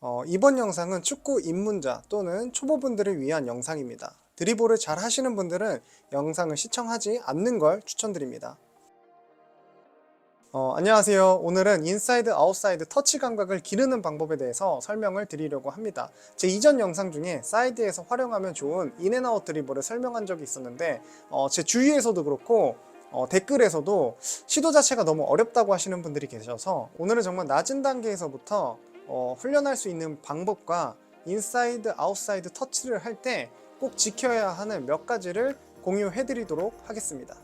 어, 이번 영상은 축구 입문자 또는 초보분들을 위한 영상입니다. 드리블을 잘 하시는 분들은 영상을 시청하지 않는 걸 추천드립니다. 어, 안녕하세요. 오늘은 인사이드 아웃사이드 터치 감각을 기르는 방법에 대해서 설명을 드리려고 합니다. 제 이전 영상 중에 사이드에서 활용하면 좋은 인앤아웃 드리블을 설명한 적이 있었는데 어, 제 주위에서도 그렇고 어, 댓글에서도 시도 자체가 너무 어렵다고 하시는 분들이 계셔서 오늘은 정말 낮은 단계에서부터 어, 훈련할 수 있는 방법과 인사이드 아웃사이드 터치를 할 때 꼭 지켜야 하는 몇 가지를 공유해 드리도록 하겠습니다.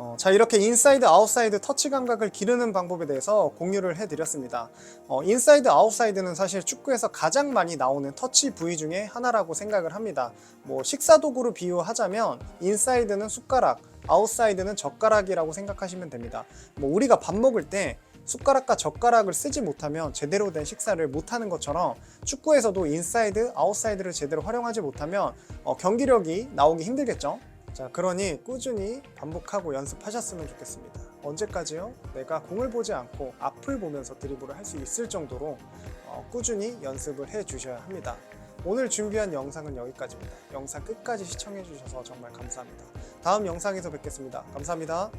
어, 자 이렇게 인사이드 아웃사이드 터치 감각을 기르는 방법에 대해서 공유를 해드렸습니다. 어, 인사이드 아웃사이드는 사실 축구에서 가장 많이 나오는 터치 부위 중에 하나라고 생각을 합니다. 뭐 식사 도구로 비유하자면 인사이드는 숟가락, 아웃사이드는 젓가락이라고 생각하시면 됩니다. 뭐 우리가 밥 먹을 때 숟가락과 젓가락을 쓰지 못하면 제대로 된 식사를 못하는 것처럼 축구에서도 인사이드, 아웃사이드를 제대로 활용하지 못하면 어, 경기력이 나오기 힘들겠죠. 자, 그러니 꾸준히 반복하고 연습하셨으면 좋겠습니다. 언제까지요? 내가 공을 보지 않고 앞을 보면서 드리블을 할 수 있을 정도로 어, 꾸준히 연습을 해 주셔야 합니다. 오늘 준비한 영상은 여기까지입니다. 영상 끝까지 시청해 주셔서 정말 감사합니다. 다음 영상에서 뵙겠습니다. 감사합니다.